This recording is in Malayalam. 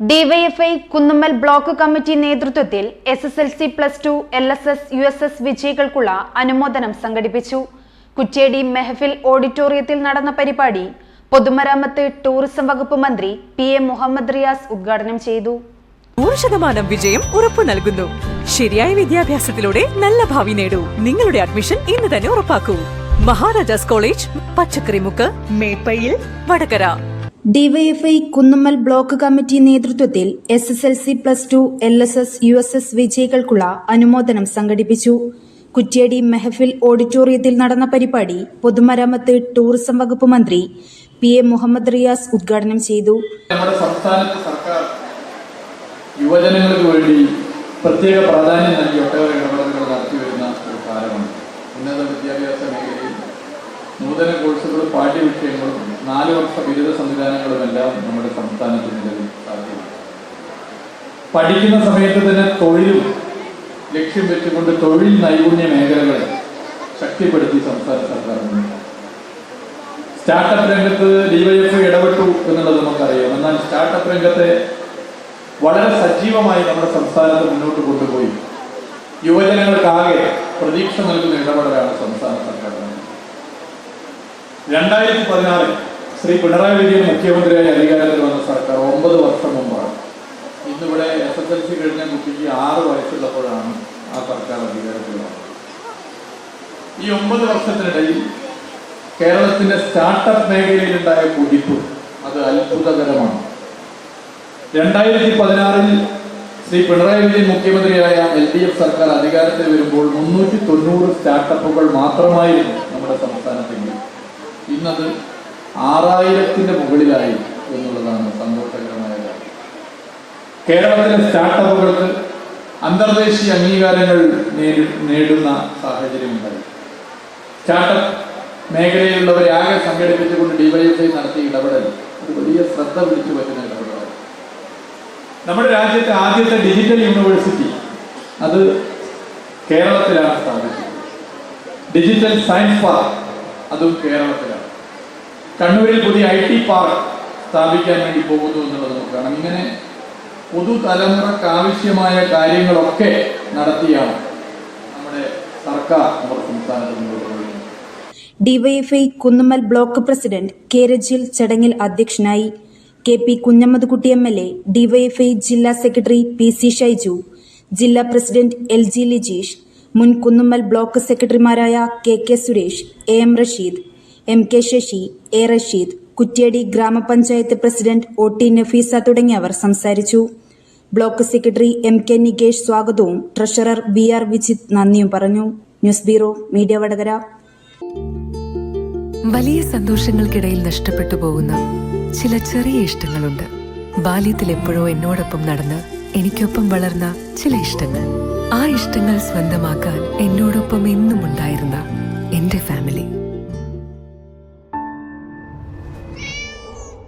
ഡിവൈഎഫ്ഐ കുന്നുമ്മൽ ബ്ലോക്ക് കമ്മിറ്റി നേതൃത്വത്തിൽ S S L C plus two L S S U S S വിജയികൾക്കുള്ള അനുമോദനം സംഘടിപ്പിച്ചു. കുറ്റേടി മെഹഫിൽ ഓഡിറ്റോറിയത്തിൽ നടന്ന പരിപാടി പൊതുമരാമത്ത് ടൂറിസം വകുപ്പ് മന്ത്രി പി എ മുഹമ്മദ് റിയാസ് ഉദ്ഘാടനം ചെയ്തു. നൂറ് ശതമാനം വിജയം ഉറപ്പു നൽകുന്നു. ശരിയായ വിദ്യാഭ്യാസത്തിലൂടെ നല്ല ഭാവി നേടൂ. നിങ്ങളുടെ അഡ്മിഷൻ ഇന്ന് തന്നെ ഉറപ്പാക്കൂ. Maharajas college Pachakkarimukku Meppayil Vadakara. DYFI Kunnammal block committee നേതൃത്വത്തിൽ S S L C plus two L S S U S S വിജയികൾക്കുള്ള അനുമോദനം സംഘടിപ്പിച്ചു. കുറ്റ്യേടി മെഹഫിൽ ഓഡിറ്റോറിയത്തിൽ നടന്ന പരിപാടി പൊതുമരാമത്ത് ടൂറിസം വകുപ്പ് മന്ത്രി പി എ മുഹമ്മദ് റിയാസ് ഉദ്ഘാടനം ചെയ്തു. നമ്മുടെ സർക്കാർ യുവജനങ്ങൾക്ക് വേണ്ടി പ്രത്യേക പ്രാധാന്യം നൽകി ഒട്ടേറെ ഇടപെടലുകൾ നടത്തി വരുന്ന ഒരു കാലമാണ്. ഉന്നത വിദ്യാഭ്യാസ മേഖലയിൽ നൂതന കോഴ്സുകളും പാഠ്യവിഷയങ്ങളും നാല് വർഷ ബിരുദ സംവിധാനങ്ങളും എല്ലാം നമ്മുടെ സംസ്ഥാനത്ത് നിലവിൽ സാധ്യമാണ്. പഠിക്കുന്ന സമയത്ത് തന്നെ തൊഴിലും ലക്ഷ്യം വെച്ചുകൊണ്ട് തൊഴിൽ നൈപുണ്യ മേഖലകളെ ശക്തിപ്പെടുത്തി സംസ്ഥാന സർക്കാർ സ്റ്റാർട്ടപ്പ് രംഗത്ത് ഡിവൈഎഫ് ഇടപെട്ടു എന്നുള്ളത് നമുക്കറിയാം. എന്നാൽ സ്റ്റാർട്ടപ്പ് രംഗത്തെ വളരെ സജീവമായി നമ്മുടെ സംസ്ഥാനത്ത് മുന്നോട്ട് കൊണ്ടുപോയി. യുവജനങ്ങൾക്കാകെ പ്രതീക്ഷ നൽകുന്ന ഇടപെടലാണ് സംസ്ഥാന സർക്കാർ. രണ്ടായിരത്തി പതിനാറിൽ ശ്രീ പിണറായി വിജയൻ മുഖ്യമന്ത്രിയായി അധികാരത്തിൽ വന്ന സർക്കാർ ഒമ്പത് വർഷം മുമ്പാണ്. ഇന്നിവിടെ എസ് എസ് എൽ സി കഴിഞ്ഞ കുട്ടിക്ക് ആറ് വയസ്സുള്ളപ്പോഴാണ് ആ സർക്കാർ അധികാരത്തിൽ വന്നത്. ഈ ഒമ്പത് വർഷത്തിനിടയിൽ കേരളത്തിന്റെ സ്റ്റാർട്ടപ്പ് മേഖലയിലുണ്ടായ കുതിപ്പ് അത് അത്ഭുതകരമാണ്. രണ്ടായിരത്തി പതിനാറിൽ ശ്രീ പിണറായി വിജയൻ മുഖ്യമന്ത്രിയായ എൽ ഡി എഫ് സർക്കാർ അധികാരത്തിൽ വരുമ്പോൾ മുന്നൂറ്റി തൊണ്ണൂറ് സ്റ്റാർട്ടപ്പുകൾ മാത്രമായിരുന്നു നമ്മുടെ സംസ്ഥാനത്തിൽ ഇന്നത് ആറായിരത്തിന്റെ മുകളിലായി എന്നുള്ളതാണ് സന്തോഷകരമായ കാര്യം. കേരളത്തിലെ സ്റ്റാർട്ടപ്പുകൾക്ക് അന്തർദേശീയ അംഗീകാരങ്ങൾ നേടി- നേടുന്ന സാഹചര്യമുണ്ടായി. സ്റ്റാർട്ടപ്പ് മേഖലയിലുള്ളവരെ ആകെ സംഘടിപ്പിച്ചുകൊണ്ട് ഡിവൈഎഫ്ഐ നടത്തിയ ഇടപെടൽ ഒരു വലിയ ശ്രദ്ധ വിളിച്ചു പറ്റുന്ന ഇടപെടലാണ്. നമ്മുടെ രാജ്യത്തെ ആദ്യത്തെ ഡിജിറ്റൽ യൂണിവേഴ്സിറ്റി അത് കേരളത്തിലാണ് സ്ഥാപിച്ചത്. ഡിജിറ്റൽ സയൻസ് പാർക്ക് അതും കേരളത്തിലാണ്. കണ്ണൂരിൽ പുതിയ ഐ ടി പാർക്ക് സ്ഥാപിക്കാൻ വേണ്ടി പോകുന്നു എന്നുള്ളത് നോക്കണം കാണാം ഇങ്ങനെ പുതുതലമുറക്ക് ആവശ്യമായ കാര്യങ്ങളൊക്കെ നടത്തിയാണ് നമ്മുടെ സർക്കാർ നമ്മുടെ സംസ്ഥാനത്ത് മുന്നോട്ട് DYFI Kunnammal block president K Rajil ചടങ്ങിൽ അധ്യക്ഷനായി K P Kunhammad Kutty M L A DYFI ജില്ലാ സെക്രട്ടറി പി സി ഷൈജു ജില്ലാ പ്രസിഡന്റ് എൽ ജി ലിജീഷ് മുൻ കുന്നുമ്മൽ ബ്ലോക്ക് സെക്രട്ടറിമാരായ K K Suresh A M Rasheed M K Sasi A Rasheed Kuttiady ഗ്രാമപഞ്ചായത്ത് പ്രസിഡന്റ് ഒ ടി നഫീസ തുടങ്ങിയവർ സംസാരിച്ചു. Block secretary M K Nikesh സ്വാഗതവും ട്രഷറർ ബി ആർ വിജിത് നന്ദിയും പറഞ്ഞു. News bureau media Vadakara. വലിയ സന്തോഷങ്ങൾക്കിടയിൽ നഷ്ടപ്പെട്ടു പോകുന്ന ചില ചെറിയ ഇഷ്ടങ്ങളുണ്ട്. ബാല്യത്തിൽ എപ്പോഴോ എന്നോടൊപ്പം നടന്ന് എനിക്കൊപ്പം വളർന്ന ചില ഇഷ്ടങ്ങൾ. ആ ഇഷ്ടങ്ങൾ സ്വന്തമാക്കാൻ എന്നോടൊപ്പം എന്നും ഉണ്ടായിരുന്ന എന്റെ ഫാമിലി.